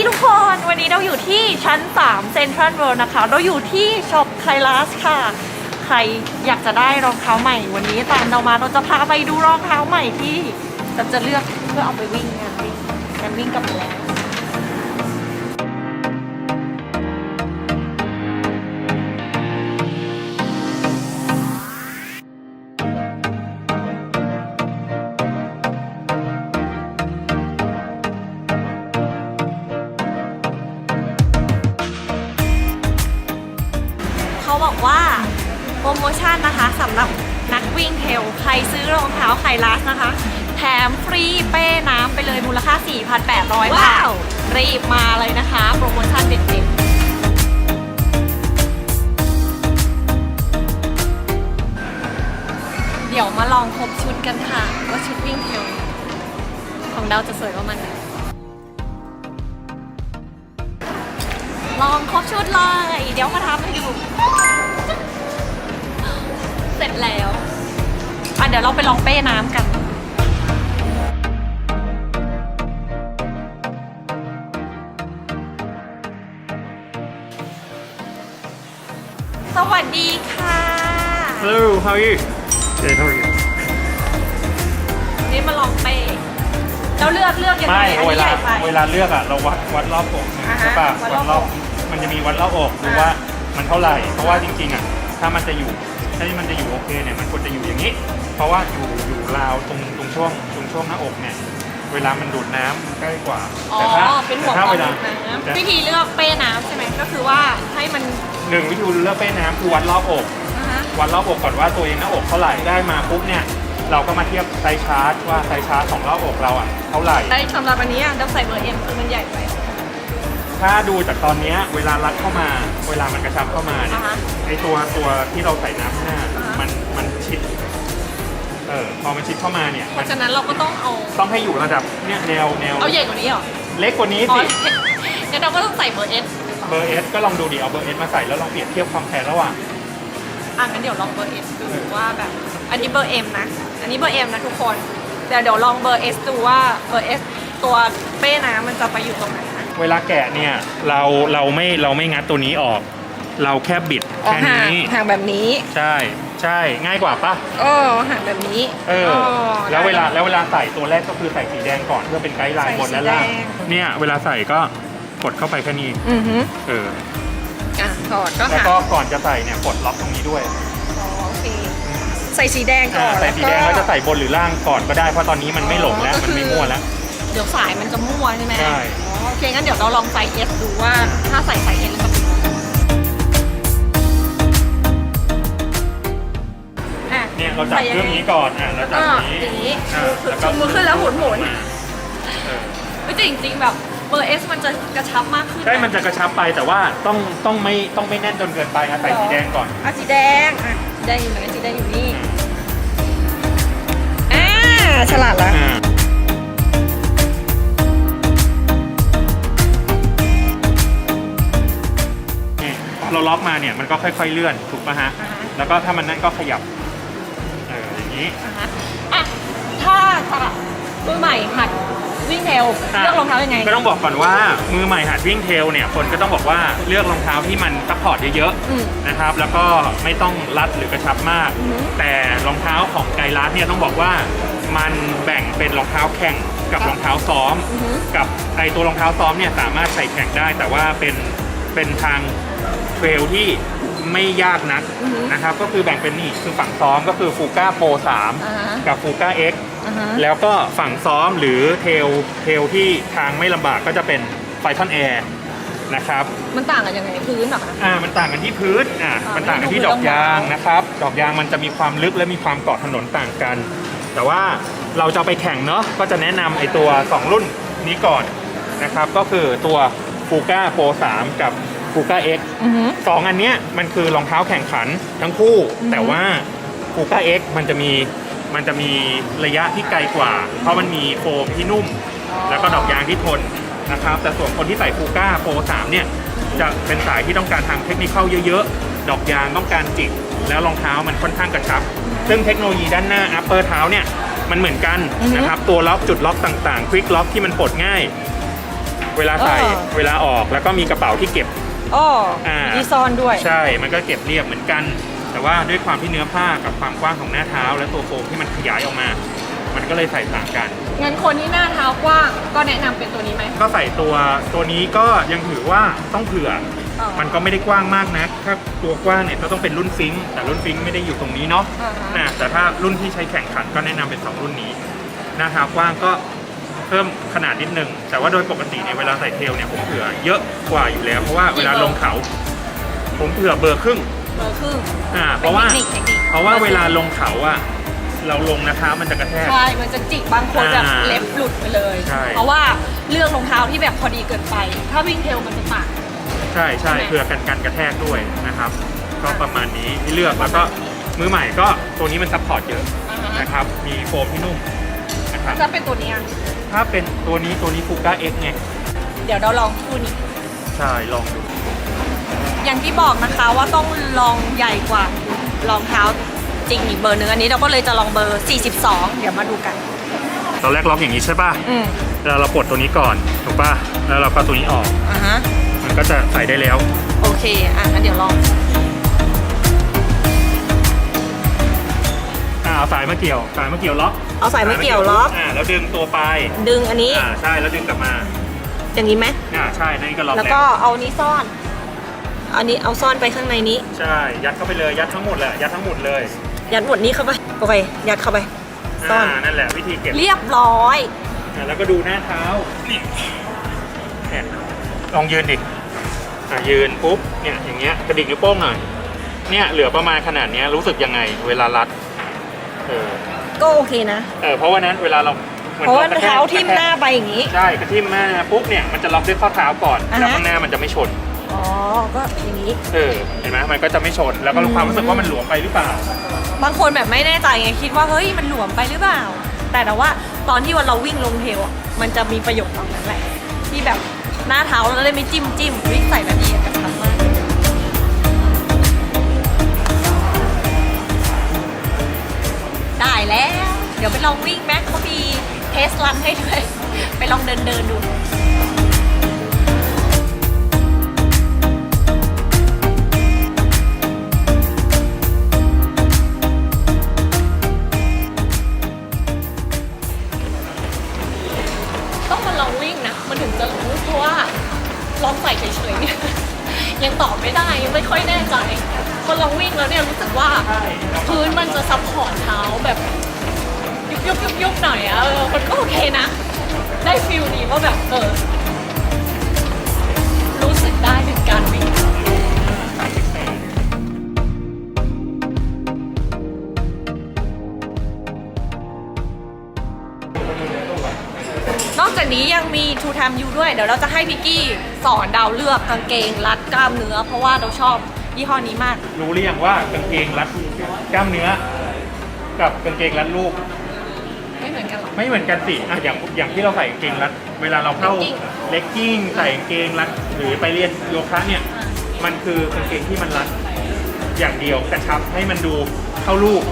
ดีทุกคน วันนี้เราอยู่ที่ชั้น3 Central World นะคะ เราอยู่ที่ช็อปไคลาสค่ะ ใครอยากจะได้รองเท้าใหม่ วันนี้ตามเรามาเราจะพาไปดูรองเท้าใหม่ที่เราจะเลือกเพื่อเอาไปวิ่งงานวิ่งงานวิ่งกับแล้เรลใครซื้อรองเท้าไคลาสนะคะ แถมฟรีเป้น้ำไปเลยมูลค่า 4,800 บาท รีบมาเลยนะคะ โปรโมชั่นเด็ดๆเดี๋ยวมาลองครบชุดกันค่ะ ว่าชุดวิ่งเทรลของดาวจะสวยประมาณไหนลองครบชุดเลย เดี๋ยวมาทำให้ดู เสร็จแล้ว อะเดี๋ยวเราไปลองเป้น้ำกัน สวัสดีค่ะ Hello, how are you? Good, how are you? นี่มาลองเป้เราเลือกเลือกยังไงไม่อันเวนี้ใหลาญ่ไป เวลาเลือกอะเราวัดวัดรอบอกหนึ่งอ่าฮะใช่ป่ะวัดรวัอบดรออกมันจะมีวัดรอบอกดูอ่า ว่ามันเท่าไหร่ เพราะว่าจริงๆอะถ้ามันจะอยู่ ถ้ามันจะอยู่โอเคเนี่ยมันควรจะอยู่อย่างนี้ เพราะว่าอยู่อยู่ราวตรงตรงช่วงตรงช่วงหน้าอกเนี่ยเวลามันดูดน้ำมันใกล้กว่า อ๋อ แต่ถ้าเป็นหัวแต่ถ้าข้อเวลาดูดน้ำแต่วิธีเลือกเป้น้ำใช่ไหมก็คือว่าให้มันหนึ่งวิธีเลือกเป้น้ำคือวัดรอบอก อ่าฮะวัดรอบอกก่อนว่าตัวเองหน้าอกเท่าไหร่ได้มาปุ๊บเนี่ยเราก็มาเทียบไซส์ชาร์ตว่าไซส์ชาร์ตของรอบอกเราอะเท่าไหร่ ได้สำหรับอันนี้อะต้องใส่เบอร์เอ็มคือมันใหญ่ไป ถ้าดูจากตอนเนี้ยเวลารัดเข้ามา เวลามันกระชับเข้ามาเนี่ยอ่าฮะไอตัวตัวที่เราใส่น้ำข้างหน้าอ่าฮะ มันมันชิดเออพอมันชิดเข้ามาเนี่ยเพมันราะฉะนั้นเราก็ต้องเอา ต้องให้อยู่ระดับเนี่ยแนวแนวเอาใหญ่กว่านี้เหรอเล็กกว่านี้อ๋อสิงั้นเราก็ต้องใส่เบอร์เอสเบอร์เอสก็ลองดูดิเอาเบอร์เอสมาใส่แล้วลองเปรียบเทียบความแพงระหว่างอะงั้นเดี๋ยวลองเบอร์เอสดูว่าแบบ อันนี้เบอร์เอ็มนะ อันนี้เบอร์เอ็มนะทุกคนเดี๋ยวเดี๋ยวลองเบอร์เอสดูว่าเบอร์เอสตัวเป้น้ำมันจะไปอยู่ตรงไหนนะ เวลาแกะเนี่ยเราเราไม่เราไม่งัดตัวนี้ออก เราแค่บิดแค่นี้ห่างแบบนี้ใช่ใช่ง่ายกว่าปะโอ้ห่างแบบนี้เออได้แล้วเวลาแล้วเวลาใส่ตัวแรกก็คือใส่สีแดงก่อนเพื่อเป็นไกด์ไลน์ใส่บนและสีแดล่างงเนี่ยเวลาใส่ก็กดเข้าไปแค่นี้อือฮึเอออะถอดก็แล้วห่างก็ก่อนจะใส่เนี่ยกดล็อกตรงนี้ด้วยอ๋อโอเคใส่สีแดงก่ออ่านใส่สีแดงแล้วจะใส่บนหรือล่างก่อนก็ได้เพราะตอนนี้มันไม่หลงแล้วอ๋อก็มันคือไม่มั่วแล้ว เดี๋ยวสายมันจะมั่วใช่ไหม ใช่อ๋อ โอเค งั้นเดี๋ยวเราลองใส่เอสดูว่าถ้าใส่ใส่เอสแล้วจะเป็นยังไงอะเนี่ยเราจับเครื่องนี้ก่อนอะเราจับอ่านี้อย่างนี้อ่าแล้วก็ชูมือขึ้นแล้วหมุนหมุนเออไม่จริงจริง ๆ แบบเบอร์เอสมันจะกระชับมากขึ้นใช่มันจะกระชับไปแต่ว่าต้องต้องไม่ต้องไม่แน่นจนเกินไปอะใส่สีแดงก่อนอะสีแดงอะสีแดงอยู่ไหนสีแดงอยู่นี่อ่าฉลาดแล้วอ่า เนี่ยพอเราล็อกมาเนี่ยมันก็ค่อยๆเลื่อนถูกป่ะฮะ อ่าฮะ แล้วก็ถ้ามันนั่นก็ขยับเอออย่างนี้อะฮะอะถ้าสำหรับมือใหม่หัดวิ่งเทรลเลือกรองเท้ายังไง ก็ต้องบอกก่อนว่ามือใหม่หัดวิ่งเทรลเนี่ยคนก็ต้องบอกว่าเลือกรองเท้าที่มันซัพพอร์ตเยอะอืมๆนะครับแล้วก็ไม่ต้องรัดหรือกระชับมาก อือฮึแต่รองเท้าของไกลัสเนี่ยต้องบอกว่ามันแบ่งเป็นรองเท้าแข่งกับรองเท้าซ้อม อือฮึกับไอตัวรองเท้าซ้อมเนี่ยสามารถใส่แข่งได้ แต่ว่าเป็นเป็นทาง เทรลที่ไม่ยากนักอือฮึนะครับ ก็คือแบ่งเป็นนี่คือฝั่งซ้อมก็คือฟูก้าโปรอ่าฮะ 3กับฟูก้า X อ่าฮะ แล้วก็ฝั่งซ้อมหรือเทลเทลที่ทางไม่ลำบากก็จะเป็นไฟทอนแอร์นะครับ มันต่างกันยังไงพื้นเหรอคะ อ่า มันต่างกันที่พื้น อ่า อ่ามันต่างกันที่ไม่ดต้อองกยางมองนะครับ ดอกยางมันจะมีความลึกและมีความเกาะถนนต่างกัน แต่ว่าเราจะเอาไปแข่งเนาะ ก็จะแนะนำไอตัว 2 รุ่นนี้ก่อนนะครับ ก็คือตัวฟูก้าโปร3กับ ฟูก้า X อือฮึสองอันเนี้ยมันคือรองเท้าแข่งขันทั้งคู่ อือฮึแต่ว่าฟูก้า X มันจะมีมันจะมีระยะที่ไกลกว่า เพราะมันมีโฟมที่นุ่ม แล้วก็ดอกยางที่ทนนะครับ แต่ส่วนคนที่ใส่ฟูก้าโปร3เนี่ย จะเป็นสายที่ต้องการทางเทคนิคเข้าเยอะๆ ดอกยางต้องการจิก แล้วรองเท้ามันค่อนข้างกระชับ ซึ่งเทคโนโลยีด้านหน้า upper เท้าเนี่ย มันเหมือนกันอือฮึนะครับ ตัวล็อกจุดล็อกต่างๆ ควิกล็อกที่มันปลดง่ายเเวลาใส่เออ เวลาออกแล้วก็มีกระเป๋าที่เก็บ อ้ออ่ามีที่ซ่อนด้วย ใช่ มันก็เก็บเรียบเหมือนกัน แต่ว่าด้วยความที่เนื้อผ้ากับความกว้างของหน้าเท้า และตัวโฟมที่มันขยายออกมา มันก็เลยใส่ต่างกัน งั้นคนที่หน้าเท้ากว้างก็แนะนำเป็นตัวนี้ไหม ก็ใส่ตัวตัวนี้ก็ยังถือว่าต้องเผื่อ อ๋อมันก็ไม่ได้กว้างมากนะ ถ้าตัวกว้างเนี่ยก็ต้องเป็นรุ่นฟิงค์แต่รุ่นฟิงค์ไม่ได้อยู่ตรงนี้เนาะอ่าฮะ นะแต่ถ้ารุ่นที่ใช้แข่งขันก็แนะนำเป็นสองรุ่นนี้หน้าเท้ากว้างก็ เพิ่มขนาดนิดนึง แต่ว่าโดยปกติเนี่ยเวลาใส่เทลเนี่ยผมเผื่อเยอะกว่าอยู่แล้ว เพราะว่าเวลาลงเขา ผมเผื่อเบอร์ครึ่งเบอร์ครึ่งอ่าเพราะว่าป็นทคนิคทคนิคเพราะว่าเวลาลงเขาอะเราลงนะคะมันจะกระแทก ใช่ มันจะจิกบางคนแบบอ่าเล็บหลุดไปเลย ใช่ เพราะว่าเลือกรองเท้าที่แบบพอดีเกินไป ถ้าวิ่งเทรลมันจะต่างใช่ใช่ใช่ไหม เผื่อกันกันกระแทกด้วยนะครับ ก็ประมาณนี้ที่เลือกแล้วก็มือใหม่ก็ตัวนี้มันซัพพอร์ตเยอะอ่าฮะนะครับ มีโฟมที่นุ่ม นะครับจะเป็นตัวเนี้ยถ้าเป็นตัวนี้ตัวนี้ฟูก้าเอ็กไง เดี๋ยวเราลองคู่นี้ ใช่ ลองดู อย่างที่บอกนะคะว่าต้องลองใหญ่กว่ารองเท้าจริงอีกเบอร์หนึงอันนี้เราก็เลยจะลองเบอร์ 42 เดี๋ยวมาดูกัน ตอนแรกล็อกอย่างนี้ใช่ป่ะอืมแล้วเราปลดตัวนี้ก่อน ถูกป่ะ แล้วเราก็ตัวนี้ออก อ่าฮะ มันก็จะใส่ได้แล้ว โอเค อะงั้นเดี๋ยวลอง มาเกี่ยว สายมาเกี่ยวล็อกเอาสายมาเกี่ยวล็อก อ่าแล้วดึงตัวปลายดึงอันนี้ อ่าใช่แล้วดึงกลับมาอย่างนี้ไหมอ่าใช่นั่นก็ล็อกแล้วแล้วก็เอานี้ซ่อนอันนี้เอาซ่อนไปข้างในนี้ ใช่ยัดเข้าไปเลยยัดทั้งหมดแหละยัดทั้งหมดเลย ยัดหมดนี้เข้าไปโอเคยัดเข้าไปซ่อนอ่านั่นแหละวิธีเก็บเรียบร้อยอ่าแล้วก็ดูหน้าเท้านี่เนี่ยลองยืนดิอ่ายืนปุ๊บเนี่ยอย่างเงี้ยกระดิกนิ้วโป้งหน่อยเนี่ยเหลือประมาณขนาดเนี้ยรู้สึกยังไงเวลารัด เออก็โอเคนะ เออเพราะว่านั้นเวลาเราหมือนเพราะว่ากกแทกเท้าทิ่มหน้าไปอย่างนี้ ใช่กระทิ่มหน้าปุ๊บเนี่ยมันจะล็อกด้วยข้อเท้าก่อนอ่าฮะ แล้วข้างหน้ามันจะไม่ชน อ๋อ ก็อย่างนี้ เออเห็นไหมมันก็จะไม่ชน แล้วก็ความรู้สึกว่ามันหลวมไปหรือเปล่า บางคนแบบไม่แน่ใจไงคิดว่าเฮ้ยมันหลวมไปหรือเปล่า แต่แต่ว่าตอนที่วันเราวิ่งลงเทรลอะมันจะมีประโยชน์ตรงนั้นแหละ ที่แบบหน้าเท้าเราได้ไม่จิ้มจิ้มวิ่งใส่แบบนี้ ได้แล้ว เดี๋ยวไปลองวิ่งแม็กเขามีเทสรันให้ด้วย ไปลองเดินเดินดูต้องมาลองวิ่งนะมันถึงจะรู้เพราะว่าลองใส่เฉยๆเนี่ยยังตอบไม่ได้ ยังไม่ค่อยแน่ใจ พอลองวิ่งแล้วเนี่ยรู้สึกว่าใช่พื้นมันจะซับพอร์ตเท้าแบบยุบยุบยุบยุบหน่อยอะเออมันก็โอเคนะ ได้ฟิลดีว่าแบบเออรู้สึกได้ถึงการวิ่งนอกจากนี้ยังมี Two Time You ด้วย เดี๋ยวเราจะให้พิกกี้สอนดาวเลือกกางเกงรัดกล้ามเนื้อ เพราะว่าเราชอบ ยี่ห้อนี้มาก รู้หรือยังว่ากางเกงรัดกล้ามเนื้อ กับกางเกงรัดรูปไม่เหมือนกันหรอ ไม่เหมือนกันสิอะอย่างอย่างที่เราใส่กางเกงรัด เวลาเราเข้า Legging เลกกิ้งใส่กางเกงรัด หรือไปเรียนโยคะเนี่ย มันคือกางเกงที่มันรัด อย่างเดียวกระชับให้มันดูเข้ารูป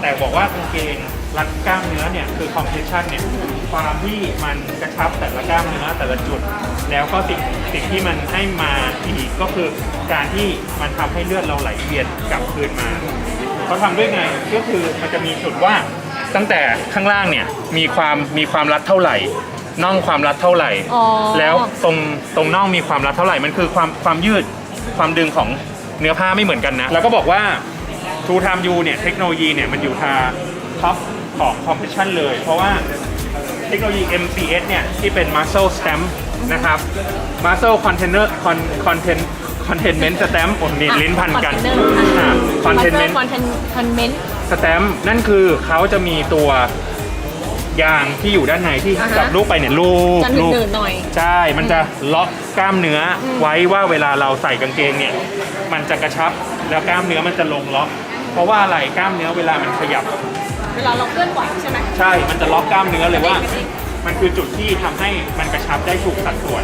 แต่บอกว่ากางเกง รัดกล้ามเนื้อเนี่ยคือคอมเพรสชันเนี่ยความที่มันกระชับแต่ละกล้ามเนื้อแต่ละจุด แล้วก็สิ่งสิ่งที่มันให้มาอีกก็คือการที่มันทำให้เลือดเราไหลเวียนกลับคืนมาเขาทำด้วยไงก็คือมันจะมีจุดว่าตั้งแต่ข้างล่างเนี่ยมีความมีความรัดเท่าไหร่น่องความรัดเท่าไหร่ แล้วตรงตรงน่องมีความรัดเท่าไหร่มันคือความความยืดความดึงของเนื้อผ้าไม่เหมือนกันนะ แล้วก็บอกว่า True Time U เนี่ยเทคโนโลยีเนี่ยมันอยู่ทาท็อป ของ Compression เลย เพราะว่าเทคโนโลยี MCS เนี่ย ที่เป็น Muscle Stamp นะครับ Muscle Container Con Content Containment Stamp ผมนี่ลิ้นพันกันอ่าคอนเทน Containment คอนเทนคอนเมนต์สแตมป์นั่นคือเขาจะมีตัวยางที่อยู่ด้านในที่อ่าฮะจับลูกไปเนี่ยลูกจะลูกหนืดๆหน่อยใช่ มันจะล็อกกล้ามเนื้ออมไว้ว่าเวลาเราใส่กางเกงเนี่ย มันจะกระชับแล้วกล้ามเนื้อมันจะลงล็อก เพราะว่าอะไรกล้ามเนื้อเวลามันขยับ เวลาเราเคลื่อนไหวใช่ไหมใช่ มันจะล็อกกล้ามเนื้อเลยว่ากระดิกมันคือจุดที่ทำให้มันกระชับได้ถูกสัดส่วน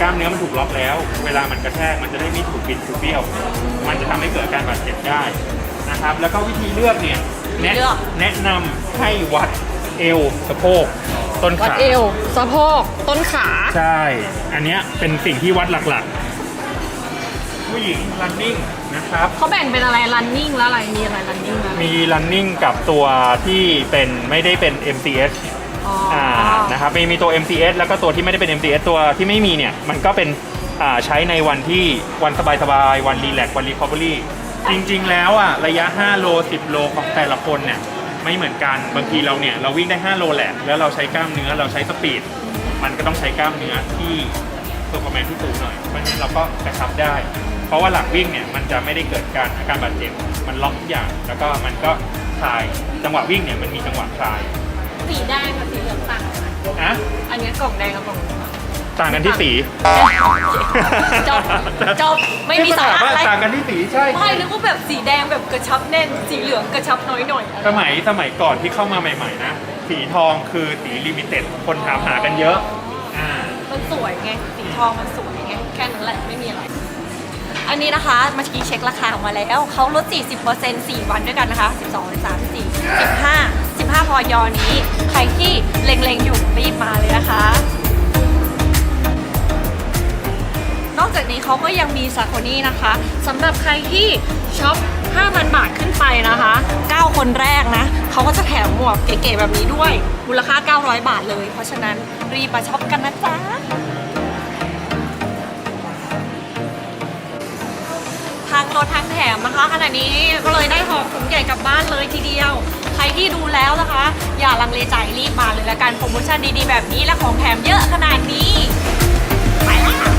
กล้ามเนื้อมันถูกล็อกแล้ว เวลามันกระแทกมันจะได้ไม่ถูกบิดถูกเบี้ยว มันจะทำให้เกิดการบาดเจ็บได้นะครับ แล้วก็วิธีเลือกเนี่ยแนะเลือก แนะนำให้วัดเอวสะโพกต้นวัดขา เอวสะโพกต้นขา ใช่ อันเนี้ยเป็นสิ่งที่วัดหลักๆ ผู้หญิง running นะครับ เขาแบ่งเป็นอะไร running แล้วอะไรมีอะไร running แล้วมี running กับตัวที่เป็นไม่ได้เป็น MCS อ๋อออ่านะครับมีมีตัว MCS แล้วก็ตัวที่ไม่ได้เป็น MCS ตัวที่ไม่มีเนี่ย มันก็เป็นอ่าใช้ในวันที่วันสบายๆวันรีแลกซ์วันรีคอเ r อรี่จริงๆแล้วอะระยะ 5 โล 10 โลของแต่ละคนเนี่ย ไม่เหมือนกันบางทีเราเนี่ย เราวิ่งได้ 5 โลแหละ แล้วเราใช้กล้ามเนื้อเราใช้สปีด มันก็ต้องใช้กล้ามเนื้อที่ เ e อร์ฟอร์แมนที่สูงหน่อย เพราะฉะนั้นเราก็กระชับได้ เพราะว่าหลังวิ่งเนี่ยมันจะไม่ได้เกิดการอาการบาดเจ็บ มันล็อกทุกอย่าง แล้วก็มันก็คลาย จังหวะวิ่งเนี่ยมันมีจังหวะคลายสีแดงกับสีเหลืองต่างกันไหมอะอันนี้กล่องแดงกับกล่องเหลืองต่างกันที่สีจบจบไม่มีสาระว่าอะไร ต่างกันที่สีใช่ ไม่นึกว่าแบบสีแดงแบบกระชับแน่น สีเหลืองกระชับน้อยหน่อยสมัยสมัยก่อนที่เข้ามาใหม่ๆนะ สีทองคือสีลิมิเต็ดคนถามหากันเยอะอ่า มันสวยไงสี ทองมันสวยไงแค่นั้นแหละไม่มีอะไร อันนี้นะคะเมื่อกี้เช็คราคามาแล้วเขาลด 40% 4 วันด้วยกันนะคะ 12 13 14 15 15 พอยอนี้ ใครที่เล็งๆอยู่รีบมาเลยนะคะ นอกจากนี้เขาก็ยังมีซาโคนี่นะคะสำหรับใครที่ช็อป5,000 บาทขึ้นไปนะคะ 9 คนแรกนะ เขาก็จะแถมหมวกเก๋ๆแบบนี้ด้วย มูลค่า 900 บาทเลย เพราะฉะนั้นรีบมาช็อปกันนะจ๊ะ ทางรถทางแถมนะคะขณะนี้ก็เลยได้หอบถุงใหญ่กลับบ้านเลยทีเดียว ใครที่ดูแล้วนะคะ อย่าลังเลใจรีบมาเลยละกันโปรโมชั่นดีๆแบบนี้และของแถมเยอะขนาดนี้ ไปแล้ว